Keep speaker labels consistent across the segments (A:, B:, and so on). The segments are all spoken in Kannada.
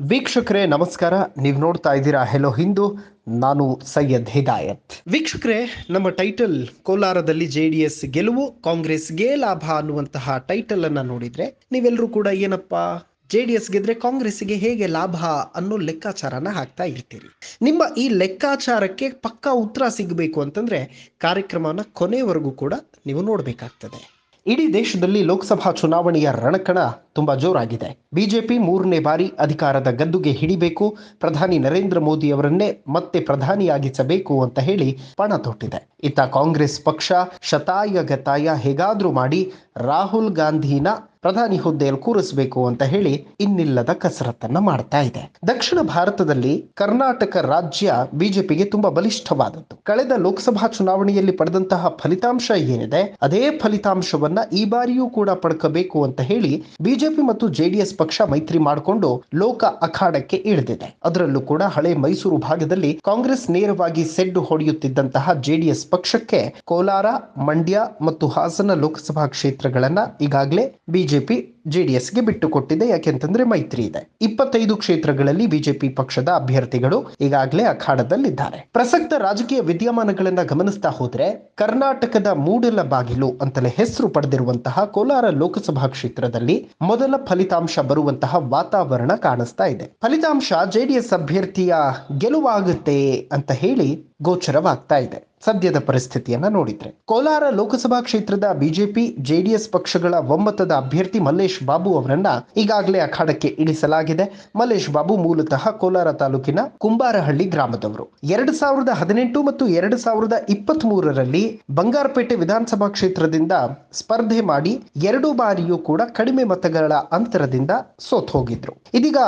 A: ವೀಕ್ಷಕರೇ, ನಮಸ್ಕಾರ. ನೀವು ನೋಡ್ತಾ ಇದ್ದೀರಾ ಹೆಲೋ ಹಿಂದೂ ನಾನು ಸೈಯದ್ ಹಿದಾಯತ್. ವೀಕ್ಷಕರೇ, ನಮ್ಮ ಟೈಟಲ್ ಕೋಲಾರದಲ್ಲಿ ಜೆ ಡಿ ಎಸ್ ಗೆಲುವು ಕಾಂಗ್ರೆಸ್ಗೆ ಲಾಭ ಅನ್ನುವಂತಹ ಟೈಟಲ್ ಅನ್ನ ನೋಡಿದ್ರೆ ನೀವೆಲ್ಲರೂ ಕೂಡ ಏನಪ್ಪಾ? ಜೆ ಡಿ ಎಸ್ ಗೆದ್ರೆ ಕಾಂಗ್ರೆಸ್ಗೆ ಹೇಗೆ ಲಾಭ ಅನ್ನೋ ಲೆಕ್ಕಾಚಾರನ ಹಾಕ್ತಾ ಇರ್ತೀರಿ. ನಿಮ್ಮ ಈ ಲೆಕ್ಕಾಚಾರಕ್ಕೆ ಪಕ್ಕಾ ಉತ್ತರ ಸಿಗಬೇಕು ಅಂತಂದ್ರೆ ಕಾರ್ಯಕ್ರಮನ ಕೊನೆವರೆಗೂ ಕೂಡ ನೀವು ನೋಡಬೇಕಾಗ್ತದೆ. ಇಡೀ ದೇಶದಲ್ಲಿ ಲೋಕಸಭಾ ಚುನಾವಣೆಯ ರಣಕಣ ತುಂಬಾ ಜೋರಾಗಿದೆ. ಬಿಜೆಪಿ ಮೂರನೇ ಬಾರಿ ಅಧಿಕಾರದ ಗದ್ದುಗೆ ಹಿಡಿಬೇಕು, ಪ್ರಧಾನಿ ನರೇಂದ್ರ ಮೋದಿ ಅವರನ್ನೇ ಮತ್ತೆ ಪ್ರಧಾನಿಯಾಗಿಸಬೇಕು ಅಂತ ಹೇಳಿ ಪಣ ತೊಟ್ಟಿದೆ. ಇತ್ತ ಕಾಂಗ್ರೆಸ್ ಪಕ್ಷ ಶತಾಯ ಗತಾಯ ಹೇಗಾದ್ರೂ ಮಾಡಿ ರಾಹುಲ್ ಗಾಂಧಿನ ಪ್ರಧಾನಿ ಹುದ್ದೆಯಲ್ಲಿ ಕೂರಿಸಬೇಕು ಅಂತ ಹೇಳಿ ಇನ್ನಿಲ್ಲದ ಕಸರತ್ತನ್ನ ಮಾಡ್ತಾ ಇದೆ. ದಕ್ಷಿಣ ಭಾರತದಲ್ಲಿ ಕರ್ನಾಟಕ ರಾಜ್ಯ ಬಿಜೆಪಿಗೆ ತುಂಬಾ ಬಲಿಷ್ಠವಾದದ್ದು. ಕಳೆದ ಲೋಕಸಭಾ ಚುನಾವಣೆಯಲ್ಲಿ ಪಡೆದಂತಹ ಫಲಿತಾಂಶ ಏನಿದೆ, ಅದೇ ಫಲಿತಾಂಶವನ್ನ ಈ ಬಾರಿಯೂ ಕೂಡ ಪಡ್ಕಬೇಕು ಅಂತ ಹೇಳಿ ಬಿಜೆಪಿ ಮತ್ತು ಜೆಡಿಎಸ್ ಪಕ್ಷ ಮೈತ್ರಿ ಮಾಡಿಕೊಂಡು ಲೋಕ ಅಖಾಡಕ್ಕೆ ಇಳಿದಿದೆ. ಅದರಲ್ಲೂ ಕೂಡ ಹಳೆ ಮೈಸೂರು ಭಾಗದಲ್ಲಿ ಕಾಂಗ್ರೆಸ್ ನೇರವಾಗಿ ಸೆಡ್ಡು ಹೊಡೆಯುತ್ತಿದ್ದಂತಹ ಜೆಡಿಎಸ್ ಪಕ್ಷಕ್ಕೆ ಕೋಲಾರ, ಮಂಡ್ಯ ಮತ್ತು ಹಾಸನ ಲೋಕಸಭಾ ಕ್ಷೇತ್ರಗಳನ್ನ ಈಗಾಗಲೇ ಬಿಜೆಪಿ JP. ಜೆಡಿಎಸ್ಗೆ ಎಸ್ಗೆ ಬಿಟ್ಟುಕೊಟ್ಟಿದೆ ಯಾಕೆಂತಂದ್ರೆ ಮೈತ್ರಿ ಇದೆ. ಇಪ್ಪತ್ತೈದು ಕ್ಷೇತ್ರಗಳಲ್ಲಿ ಬಿಜೆಪಿ ಪಕ್ಷದ ಅಭ್ಯರ್ಥಿಗಳು ಈಗಾಗಲೇ ಅಖಾಡದಲ್ಲಿದ್ದಾರೆ. ಪ್ರಸಕ್ತ ರಾಜಕೀಯ ವಿದ್ಯಮಾನಗಳನ್ನ ಗಮನಿಸ್ತಾ ಹೋದ್ರೆ ಕರ್ನಾಟಕದ ಮೂಡಲ ಬಾಗಿಲು ಅಂತಲೇ ಹೆಸರು ಪಡೆದಿರುವಂತಹ ಕೋಲಾರ ಲೋಕಸಭಾ ಕ್ಷೇತ್ರದಲ್ಲಿ ಮೊದಲ ಫಲಿತಾಂಶ ಬರುವಂತಹ ವಾತಾವರಣ ಕಾಣಿಸ್ತಾ ಇದೆ. ಫಲಿತಾಂಶ ಜೆಡಿಎಸ್ ಅಭ್ಯರ್ಥಿಯ ಗೆಲುವಾಗುತ್ತೆ ಅಂತ ಹೇಳಿ ಗೋಚರವಾಗ್ತಾ ಇದೆ. ಸದ್ಯದ ಪರಿಸ್ಥಿತಿಯನ್ನ ನೋಡಿದ್ರೆ ಕೋಲಾರ ಲೋಕಸಭಾ ಕ್ಷೇತ್ರದ ಬಿಜೆಪಿ, ಜೆಡಿಎಸ್ ಪಕ್ಷಗಳ ಒಮ್ಮತದ ಅಭ್ಯರ್ಥಿ ಮಲ್ಲೇಶ್ ಬಾಬು ಅವರನ್ನ ಈಗಾಗಲೇ ಅಖಾಡಕ್ಕೆ ಇಳಿಸಲಾಗಿದೆ. ಮಲ್ಲೇಶ್ ಬಾಬು ಮೂಲತಃ ಕೋಲಾರ ತಾಲೂಕಿನ ಕುಂಬಾರಹಳ್ಳಿ ಗ್ರಾಮದವರು. ಎರಡು ಸಾವಿರದ ಹದಿನೆಂಟು ಮತ್ತು ಎರಡು ಸಾವಿರದ ಇಪ್ಪತ್ತ್ ಮೂರರಲ್ಲಿ ಬಂಗಾರಪೇಟೆ ವಿಧಾನಸಭಾ ಕ್ಷೇತ್ರದಿಂದ ಸ್ಪರ್ಧೆ ಮಾಡಿ ಎರಡು ಬಾರಿಯೂ ಕೂಡ ಕಡಿಮೆ ಮತಗಳ ಅಂತರದಿಂದ ಸೋತ್ ಹೋಗಿದ್ರು. ಇದೀಗ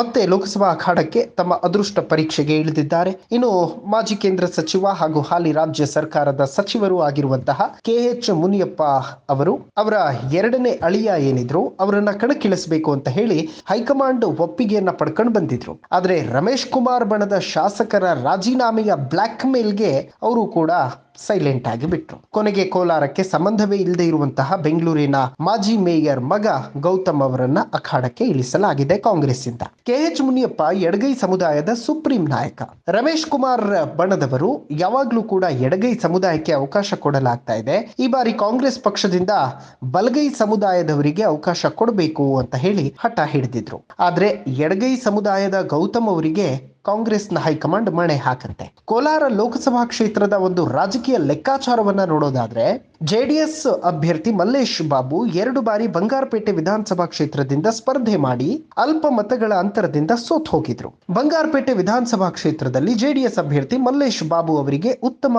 A: ಮತ್ತೆ ಲೋಕಸಭಾ ಅಖಾಡಕ್ಕೆ ತಮ್ಮ ಅದೃಷ್ಟ ಪರೀಕ್ಷೆಗೆ ಇಳಿದಿದ್ದಾರೆ. ಇನ್ನು ಮಾಜಿ ಕೇಂದ್ರ ಸಚಿವ ಹಾಗೂ ಹಾಲಿ ರಾಜ್ಯ ಸರ್ಕಾರದ ಸಚಿವರು ಆಗಿರುವಂತಹ ಕೆ ಎಚ್ ಮುನಿಯಪ್ಪ ಅವರು ಅವರ ಎರಡನೇ ಅಳಿಯ ಏನಿದ್ರು ಅವರನ್ನ ಕಣಕ್ಕಿಳಿಸಬೇಕು ಅಂತ ಹೇಳಿ ಹೈಕಮಾಂಡ್ ಒಪ್ಪಿಗೆಯನ್ನ ಪಡ್ಕೊಂಡು ಬಂದಿದ್ರು. ಆದ್ರೆ ರಮೇಶ್ ಕುಮಾರ್ ಬಣದ ಶಾಸಕರ ರಾಜೀನಾಮೆಯ ಬ್ಲಾಕ್ ಮೇಲ್ಗೆ ಅವರು ಕೂಡ ಸೈಲೆಂಟ್ ಆಗಿ ಬಿಟ್ರು. ಕೊನೆಗೆ ಕೋಲಾರಕ್ಕೆ ಸಂಬಂಧವೇ ಇಲ್ಲದೆ ಇರುವಂತಹ ಬೆಂಗಳೂರಿನ ಮಾಜಿ ಮೇಯರ್ ಮಗ ಗೌತಮ್ ಅವರನ್ನ ಅಖಾಡಕ್ಕೆ ಇಳಿಸಲಾಗಿದೆ ಕಾಂಗ್ರೆಸ್ ಇಂದ ಕೆಎಚ್ ಮುನಿಯಪ್ಪ ಎಡಗೈ ಸಮುದಾಯದ ಸುಪ್ರೀಂ ನಾಯಕ. ರಮೇಶ್ ಕುಮಾರ್ ಬಣದವರು ಯಾವಾಗ್ಲೂ ಕೂಡ ಎಡಗೈ ಸಮುದಾಯಕ್ಕೆ ಅವಕಾಶ ಕೊಡಲಾಗ್ತಾ ಇದೆ. ಈ ಬಾರಿ ಕಾಂಗ್ರೆಸ್ ಪಕ್ಷದಿಂದ ಬಲಗೈ ಸಮುದಾಯದವರಿಗೆ ಅವಕಾಶ ಕೊಡಬೇಕು ಅಂತ ಹೇಳಿ ಹಠ ಹಿಡಿದಿದ್ರು. ಆದ್ರೆ ಎಡಗೈ ಸಮುದಾಯದ ಗೌತಮ್ ಅವರಿಗೆ ಕಾಂಗ್ರೆಸ್ನ ಹೈಕಮಾಂಡ್ ಮಣೆ ಹಾಕುತ್ತೆ. ಕೋಲಾರ ಲೋಕಸಭಾ ಕ್ಷೇತ್ರದ ಒಂದು ರಾಜಕೀಯ ಲೆಕ್ಕಾಚಾರವನ್ನ ನೋಡೋದಾದ್ರೆ, ಜೆಡಿಎಸ್ ಅಭ್ಯರ್ಥಿ ಮಲ್ಲೇಶ್ ಬಾಬು ಎರಡು ಬಾರಿ ಬಂಗಾರಪೇಟೆ ವಿಧಾನಸಭಾ ಕ್ಷೇತ್ರದಿಂದ ಸ್ಪರ್ಧೆ ಮಾಡಿ ಅಲ್ಪ ಮತಗಳ ಅಂತರದಿಂದ ಸೋತ್ ಹೋಗಿದ್ರು. ಬಂಗಾರಪೇಟೆ ವಿಧಾನಸಭಾ ಕ್ಷೇತ್ರದಲ್ಲಿ ಜೆಡಿಎಸ್ ಅಭ್ಯರ್ಥಿ ಮಲ್ಲೇಶ್ ಬಾಬು ಅವರಿಗೆ ಉತ್ತಮ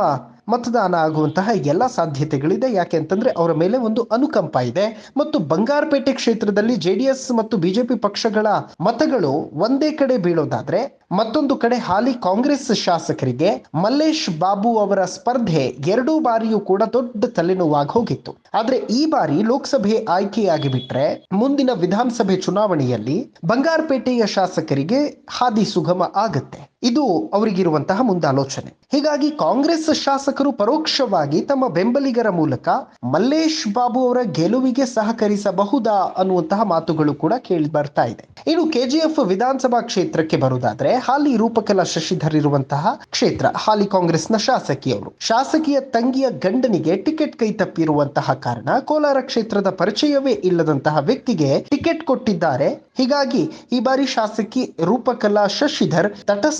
A: ಮತದಾನ ಆಗುವಂತಹ ಎಲ್ಲ ಸಾಧ್ಯತೆಗಳಿದೆ. ಯಾಕೆ ಅಂತಂದ್ರೆ ಅವರ ಮೇಲೆ ಒಂದು ಅನುಕಂಪ ಇದೆ. ಮತ್ತು ಬಂಗಾರಪೇಟೆ ಕ್ಷೇತ್ರದಲ್ಲಿ ಜೆಡಿಎಸ್ ಮತ್ತು ಬಿಜೆಪಿ ಪಕ್ಷಗಳ ಮತಗಳು ಒಂದೇ ಕಡೆ ಬೀಳೋದಾದ್ರೆ ಮತ್ತೊಂದು ಕಡೆ ಹಾಲಿ ಕಾಂಗ್ರೆಸ್ ಶಾಸಕರಿಗೆ ಮಲ್ಲೇಶ್ ಬಾಬು ಅವರ ಸ್ಪರ್ಧೆ ಎರಡೂ ಬಾರಿಯೂ ಕೂಡ ದೊಡ್ಡ ತಲೆನೋವಾಗಿ ಹೋಗಿತ್ತು. ಆದ್ರೆ ಈ ಬಾರಿ ಲೋಕಸಭೆ ಆಯ್ಕೆಯಾಗಿ ಬಿಟ್ರೆ ಮುಂದಿನ ವಿಧಾನಸಭೆ ಚುನಾವಣೆಯಲ್ಲಿ ಬಂಗಾರಪೇಟೆಯ ಶಾಸಕರಿಗೆ ಹಾದಿ ಸುಗಮ ಆಗತ್ತೆ. ಇದು ಅವರಿಗಿರುವಂತಹ ಮುಂದಾಲೋಚನೆ. ಹೀಗಾಗಿ ಕಾಂಗ್ರೆಸ್ ಶಾಸಕರು ಪರೋಕ್ಷವಾಗಿ ತಮ್ಮ ಬೆಂಬಲಿಗರ ಮೂಲಕ ಮಲ್ಲೇಶ್ ಬಾಬು ಅವರ ಗೆಲುವಿಗೆ ಸಹಕರಿಸಬಹುದಾ ಅನ್ನುವಂತಹ ಮಾತುಗಳು ಕೂಡ ಕೇಳಿ ಬರ್ತಾ ಇದೆ. ಇನ್ನು ಕೆಜಿಎಫ್ ವಿಧಾನಸಭಾ ಕ್ಷೇತ್ರಕ್ಕೆ ಬರುವುದಾದ್ರೆ ಹಾಲಿ ರೂಪಕಲಾ ಶಶಿಧರ್ ಇರುವಂತಹ ಕ್ಷೇತ್ರ, ಹಾಲಿ ಕಾಂಗ್ರೆಸ್ನ ಶಾಸಕಿಯವರು. ಶಾಸಕಿಯ ತಂಗಿಯ ಗಂಡನಿಗೆ ಟಿಕೆಟ್ ಕೈ ತಪ್ಪಿರುವಂತಹ ಕಾರಣ ಕೋಲಾರ ಕ್ಷೇತ್ರದ ಪರಿಚಯವೇ ಇಲ್ಲದಂತಹ ವ್ಯಕ್ತಿಗೆ ಟಿಕೆಟ್ ಕೊಟ್ಟಿದ್ದಾರೆ. ಹೀಗಾಗಿ ಈ ಬಾರಿ ಶಾಸಕಿ ರೂಪಕಲಾ ಶಶಿಧರ್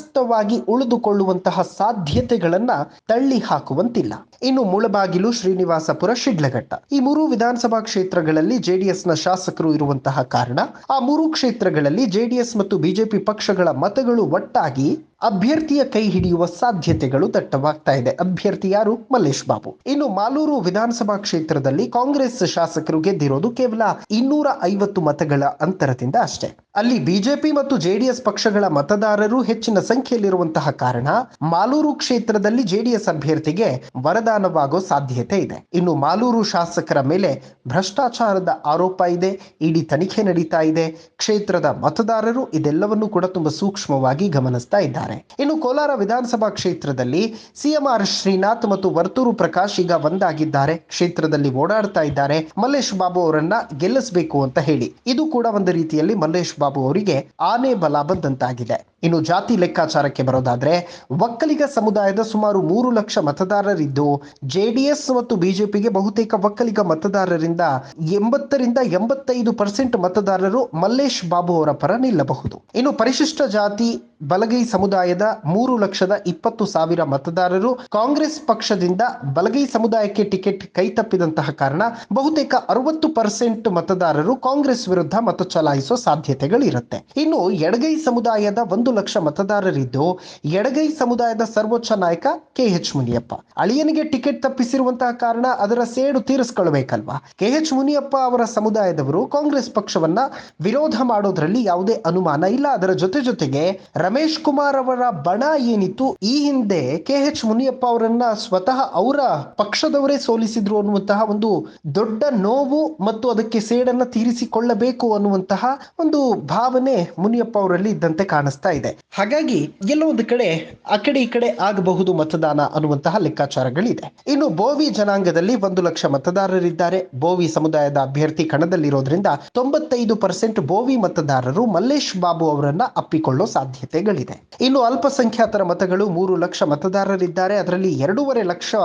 A: ತಟಸ್ಥವಾಗಿ ಉಳಿದುಕೊಳ್ಳುವಂತಹ ಸಾಧ್ಯತೆಗಳನ್ನ ತಳ್ಳಿ ಹಾಕುವಂತಿಲ್ಲ. ಇನ್ನು ಮುಳಬಾಗಿಲು ಶ್ರೀನಿವಾಸಪುರ ಶಿಡ್ಲಘಟ್ಟ. ಈ ಮೂರು ವಿಧಾನಸಭಾ ಕ್ಷೇತ್ರಗಳಲ್ಲಿ ಜೆಡಿಎಸ್ನ ಶಾಸಕರು ಇರುವಂತಹ ಕಾರಣ, ಆ ಮೂರು ಕ್ಷೇತ್ರಗಳಲ್ಲಿ ಜೆಡಿಎಸ್ ಮತ್ತು ಬಿಜೆಪಿ ಪಕ್ಷಗಳ ಮತಗಳು ಒಟ್ಟಾಗಿ ಅಭ್ಯರ್ಥಿಯ ಕೈ ಹಿಡಿಯುವ ಸಾಧ್ಯತೆಗಳು ದಟ್ಟವಾಗ್ತಾ ಇದೆ. ಅಭ್ಯರ್ಥಿ ಯಾರು? ಮಲ್ಲೇಶ್ ಬಾಬು. ಇನ್ನು ಮಾಲೂರು ವಿಧಾನಸಭಾ ಕ್ಷೇತ್ರದಲ್ಲಿ ಕಾಂಗ್ರೆಸ್ ಶಾಸಕರು ಗೆದ್ದಿರೋದು ಕೇವಲ ಇನ್ನೂರ ಐವತ್ತು ಮತಗಳ ಅಂತರದಿಂದ ಅಷ್ಟೇ. ಅಲ್ಲಿ ಬಿಜೆಪಿ ಮತ್ತು ಜೆಡಿಎಸ್ ಪಕ್ಷಗಳ ಮತದಾರರು ಹೆಚ್ಚಿನ ಸಂಖ್ಯೆಯಲ್ಲಿರುವಂತಹ ಕಾರಣ ಮಾಲೂರು ಕ್ಷೇತ್ರದಲ್ಲಿ ಜೆಡಿಎಸ್ ಅಭ್ಯರ್ಥಿಗೆ ವರದಾನವಾಗೋ ಸಾಧ್ಯತೆ ಇದೆ. ಇನ್ನು ಮಾಲೂರು ಶಾಸಕರ ಮೇಲೆ ಭ್ರಷ್ಟಾಚಾರದ ಆರೋಪ ಇದೆ. ಇಡೀ ತನಿಖೆ ನಡೀತಾ ಇದೆ. ಕ್ಷೇತ್ರದ ಮತದಾರರು ಇದೆಲ್ಲವನ್ನೂ ಕೂಡ ತುಂಬಾ ಸೂಕ್ಷ್ಮವಾಗಿ ಗಮನಿಸ್ತಾ ಇದ್ದಾರೆ. ಗೆದ್ದಿದ್ದಾರೆ ಇನ್ನು ಕೋಲಾರ ವಿಧಾನಸಭಾ ಕ್ಷೇತ್ರದಲ್ಲಿ ಸಿಎಂಆರ್ ಶ್ರೀನಾಥ್ ಮತ್ತು ವರ್ತೂರು ಪ್ರಕಾಶ್ ಈಗ ಒಂದಾಗಿದ್ದಾರೆ. ಕ್ಷೇತ್ರದಲ್ಲಿ ಓಡಾಡ್ತಾ ಇದ್ದಾರೆ. ಮಲ್ಲೇಶ್ ಬಾಬು ಅವರನ್ನ ಗೆಲ್ಲಿಸಬೇಕು ಅಂತ ಹೇಳಿ. ಇದು ಕೂಡ ಒಂದು ರೀತಿಯಲ್ಲಿ ಮಲ್ಲೇಶ್ ಬಾಬು ಅವರಿಗೆ ಆನೆ ಬಲ ಬಂದಂತಾಗಿದೆ. ಇನ್ನು ಜಾತಿ ಲೆಕ್ಕಾಚಾರಕ್ಕೆ ಬರೋದಾದ್ರೆ ಒಕ್ಕಲಿಗ ಸಮುದಾಯದ ಸುಮಾರು ಮೂರು ಲಕ್ಷ ಮತದಾರರಿದ್ದು ಜೆಡಿಎಸ್ ಮತ್ತು ಬಿಜೆಪಿಗೆ ಬಹುತೇಕ ಒಕ್ಕಲಿಗ ಮತದಾರರಿಂದ ಎಂಬತ್ತರಿಂದ ಎಂಬತ್ತೈದು ಪರ್ಸೆಂಟ್ ಮತದಾರರು ಮಲ್ಲೇಶ್ ಬಾಬು ಅವರ ಪರ ನಿಲ್ಲಬಹುದು. ಇನ್ನು ಪರಿಶಿಷ್ಟ ಜಾತಿ ಬಲಗೈ ಸಮುದಾಯದ ಮೂರು ಲಕ್ಷದ ಇಪ್ಪತ್ತು ಸಾವಿರ ಮತದಾರರು ಕಾಂಗ್ರೆಸ್ ಪಕ್ಷದಿಂದ ಬಲಗೈ ಸಮುದಾಯಕ್ಕೆ ಟಿಕೆಟ್ ಕೈತಪ್ಪಿದಂತಹ ಕಾರಣ ಬಹುತೇಕ ಅರವತ್ತು ಪರ್ಸೆಂಟ್ ಮತದಾರರು ಕಾಂಗ್ರೆಸ್ ವಿರುದ್ಧ ಮತ ಚಲಾಯಿಸುವ ಸಾಧ್ಯತೆಗಳಿರುತ್ತೆ. ಇನ್ನು ಎಡಗೈ ಸಮುದಾಯದ ಒಂದು ಲಕ್ಷ ಮತದಾರರಿದ್ದು ಎಡಗೈ ಸಮುದಾಯದ ಸರ್ವೋಚ್ಚ ನಾಯಕ ಕೆ ಎಚ್ ಮುನಿಯಪ್ಪ. ಅಳಿಯನಿಗೆ ಟಿಕೆಟ್ ತಪ್ಪಿಸಿರುವಂತಹ ಕಾರಣ ಅದರ ಸೇಡು ತೀರಿಸಿಕೊಳ್ಳಬೇಕಲ್ವಾ? ಕೆ ಎಚ್ ಮುನಿಯಪ್ಪ ಅವರ ಸಮುದಾಯದವರು ಕಾಂಗ್ರೆಸ್ ಪಕ್ಷವನ್ನ ವಿರೋಧ ಮಾಡೋದ್ರಲ್ಲಿ ಯಾವುದೇ ಅನುಮಾನ ಇಲ್ಲ. ಅದರ ಜೊತೆ ಜೊತೆಗೆ ರಮೇಶ್ ಕುಮಾರ್ ಅವರ ಬಣ ಏನಿತ್ತು, ಈ ಹಿಂದೆ ಕೆ ಎಚ್ ಮುನಿಯಪ್ಪ ಅವರನ್ನ ಸ್ವತಃ ಅವರ ಪಕ್ಷದವರೇ ಸೋಲಿಸಿದ್ರು ಅನ್ನುವಂತಹ ಒಂದು ದೊಡ್ಡ ನೋವು ಮತ್ತು ಅದಕ್ಕೆ ಸೇಡನ್ನ ತೀರಿಸಿಕೊಳ್ಳಬೇಕು ಅನ್ನುವಂತಹ ಒಂದು ಭಾವನೆ ಮುನಿಯಪ್ಪ ಅವರಲ್ಲಿ ಇದ್ದಂತೆ ಕಾಣಿಸ್ತಾ ಹಾಗಾಗಿ ಎಲ್ಲೊಂದು ಕಡೆ ಆ ಕಡೆ ಈ ಕಡೆ ಆಗಬಹುದು ಮತದಾನ ಅನ್ನುವಂತಹ ಲೆಕ್ಕಾಚಾರಗಳಿದೆ. ಇನ್ನು ಬೋವಿ ಜನಾಂಗದಲ್ಲಿ ಒಂದು ಲಕ್ಷ ಮತದಾರರಿದ್ದಾರೆ. ಬೋವಿ ಸಮುದಾಯದ ಅಭ್ಯರ್ಥಿ ಕಣದಲ್ಲಿರೋದ್ರಿಂದ ತೊಂಬತ್ತೈದು ಪರ್ಸೆಂಟ್ ಬೋವಿ ಮತದಾರರು ಮಲ್ಲೇಶ್ ಬಾಬು ಅವರನ್ನ ಅಪ್ಪಿಕೊಳ್ಳೋ ಸಾಧ್ಯತೆಗಳಿದೆ. ಇನ್ನು ಅಲ್ಪಸಂಖ್ಯಾತರ ಮತಗಳು ಮೂರು ಲಕ್ಷ ಮತದಾರರಿದ್ದಾರೆ. ಅದರಲ್ಲಿ ಎರಡೂವರೆ ಲಕ್ಷ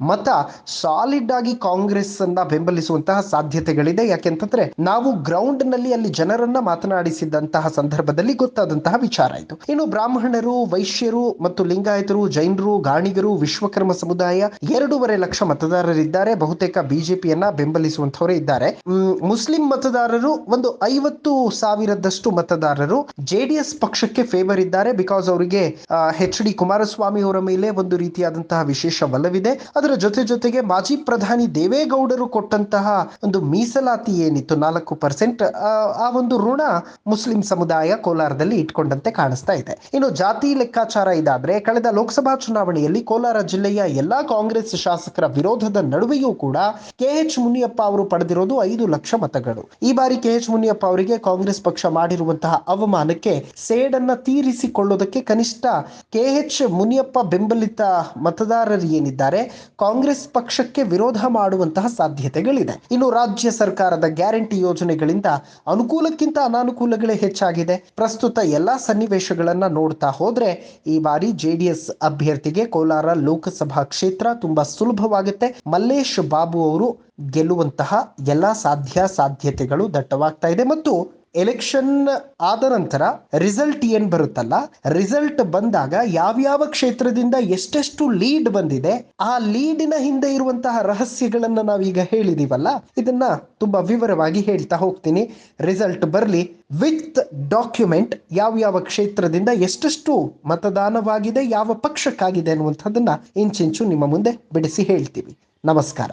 A: ಮತ ಸಾಲಿಡ್ ಆಗಿ ಕಾಂಗ್ರೆಸ್ ಅನ್ನ ಬೆಂಬಲಿಸುವಂತಹ ಸಾಧ್ಯತೆಗಳಿದೆ. ಯಾಕೆಂತಂದ್ರೆ ನಾವು ಗ್ರೌಂಡ್ನಲ್ಲಿ ಅಲ್ಲಿ ಜನರನ್ನ ಮಾತನಾಡಿಸಿದಂತಹ ಸಂದರ್ಭದಲ್ಲಿ ಗೊತ್ತಾದಂತಹ ವಿಚಾರ ಇದು ಇನ್ನು ಬ್ರಾಹ್ಮಣರು, ವೈಶ್ಯರು ಮತ್ತು ಲಿಂಗಾಯತರು, ಜೈನರು, ಗಾಣಿಗರು, ವಿಶ್ವಕರ್ಮ ಸಮುದಾಯ ಎರಡೂವರೆ ಲಕ್ಷ ಮತದಾರರಿದ್ದಾರೆ. ಬಹುತೇಕ ಬಿಜೆಪಿಯನ್ನ ಬೆಂಬಲಿಸುವಂತವರೇ ಇದ್ದಾರೆ. ಮುಸ್ಲಿಂ ಮತದಾರರು ಒಂದು ಐವತ್ತು ಸಾವಿರದಷ್ಟು ಮತದಾರರು ಜೆಡಿಎಸ್ ಪಕ್ಷಕ್ಕೆ ಫೇವರ್ ಇದ್ದಾರೆ. ಬಿಕಾಸ್ ಅವರಿಗೆ ಎಚ್ ಡಿ ಕುಮಾರಸ್ವಾಮಿ ಅವರ ಮೇಲೆ ಒಂದು ರೀತಿಯಾದಂತಹ ವಿಶೇಷ ಬಲವಿದೆ. ಅದರ ಜೊತೆ ಜೊತೆಗೆ ಮಾಜಿ ಪ್ರಧಾನಿ ದೇವೇಗೌಡರು ಕೊಟ್ಟಂತಹ ಒಂದು ಮೀಸಲಾತಿ ಏನಿತ್ತು, ನಾಲ್ಕು ಪರ್ಸೆಂಟ್ ಆ ಒಂದು ಋಣ ಮುಸ್ಲಿಂ ಸಮುದಾಯ ಕೋಲಾರದಲ್ಲಿ ಇಟ್ಕೊಂಡಂತೆ ಕಾಣಿಸ್ತಾ ಇದೆ. ಇನ್ನು ಜಾತಿ ಲೆಕ್ಕಾಚಾರ ಇದಾದ್ರೆ ಕಳೆದ ಲೋಕಸಭಾ ಚುನಾವಣೆಯಲ್ಲಿ ಕೋಲಾರ ಜಿಲ್ಲೆಯ ಎಲ್ಲಾ ಕಾಂಗ್ರೆಸ್ ಶಾಸಕರ ವಿರೋಧದ ನಡುವೆಯೂ ಕೂಡ ಕೆಎಚ್ ಮುನಿಯಪ್ಪ ಅವರು ಪಡೆದಿರೋದು ಐದು ಲಕ್ಷ ಮತಗಳು. ಈ ಬಾರಿ ಕೆ ಎಚ್ ಮುನಿಯಪ್ಪ ಅವರಿಗೆ ಕಾಂಗ್ರೆಸ್ ಪಕ್ಷ ಮಾಡಿರುವಂತಹ ಅವಮಾನಕ್ಕೆ ಸೇಡನ್ನ ತೀರಿಸಿಕೊಳ್ಳೋದಕ್ಕೆ ಕನಿಷ್ಠ ಕೆ ಎಚ್ ಮುನಿಯಪ್ಪ ಬೆಂಬಲಿತ ಮತದಾರರು ಏನಿದ್ದಾರೆ, ಕಾಂಗ್ರೆಸ್ ಪಕ್ಷಕ್ಕೆ ವಿರೋಧ ಮಾಡುವಂತಹ ಸಾಧ್ಯತೆಗಳಿದೆ. ಇನ್ನು ರಾಜ್ಯ ಸರ್ಕಾರದ ಗ್ಯಾರಂಟಿ ಯೋಜನೆಗಳಿಂದ ಅನುಕೂಲಕ್ಕಿಂತ ಅನಾನುಕೂಲಗಳೇ ಹೆಚ್ಚಾಗಿದೆ. ಪ್ರಸ್ತುತ ಎಲ್ಲಾ ಸನ್ನಿವೇಶಗಳನ್ನ ನೋಡ್ತಾ ಹೋದರೆ ಈ ಬಾರಿ ಜೆಡಿಎಸ್ ಅಭ್ಯರ್ಥಿಗೆ ಕೋಲಾರ ಲೋಕಸಭಾ ಕ್ಷೇತ್ರ ತುಂಬಾ ಸುಲಭವಾಗುತ್ತೆ. ಮಲ್ಲೇಶ್ ಬಾಬು ಅವರು ಗೆಲ್ಲುವಂತಹ ಎಲ್ಲ ಸಾಧ್ಯ ಸಾಧ್ಯತೆಗಳು ದಟ್ಟವಾಗ್ತಾ ಇದೆ. ಮತ್ತು ಎಲೆಕ್ಷನ್ ಆದ ನಂತರ ರಿಸಲ್ಟ್ ಏನ್ ಬರುತ್ತಲ್ಲ? ರಿಸಲ್ಟ್ ಬಂದಾಗ ಯಾವ್ಯಾವ ಕ್ಷೇತ್ರದಿಂದ ಎಷ್ಟೆಷ್ಟು ಲೀಡ್ ಬಂದಿದೆ, ಆ ಲೀಡಿನ ಹಿಂದೆ ಇರುವಂತಹ ರಹಸ್ಯಗಳನ್ನ ನಾವೀಗ ಹೇಳಿದೀವಲ್ಲ? ಇದನ್ನ ತುಂಬಾ ವಿವರವಾಗಿ ಹೇಳ್ತಾ ಹೋಗ್ತೀನಿ. ರಿಸಲ್ಟ್ ಬರಲಿ. ವಿತ್ ಡಾಕ್ಯುಮೆಂಟ್ ಯಾವ ಯಾವ ಕ್ಷೇತ್ರದಿಂದ ಎಷ್ಟೆಷ್ಟು ಮತದಾನವಾಗಿದೆ, ಯಾವ ಪಕ್ಷಕ್ಕಾಗಿದೆ ಅನ್ನುವಂಥದ್ದನ್ನ ಇಂಚಿಂಚು ನಿಮ್ಮ ಮುಂದೆ ಬಿಡಿಸಿ ಹೇಳ್ತೀವಿ. ನಮಸ್ಕಾರ.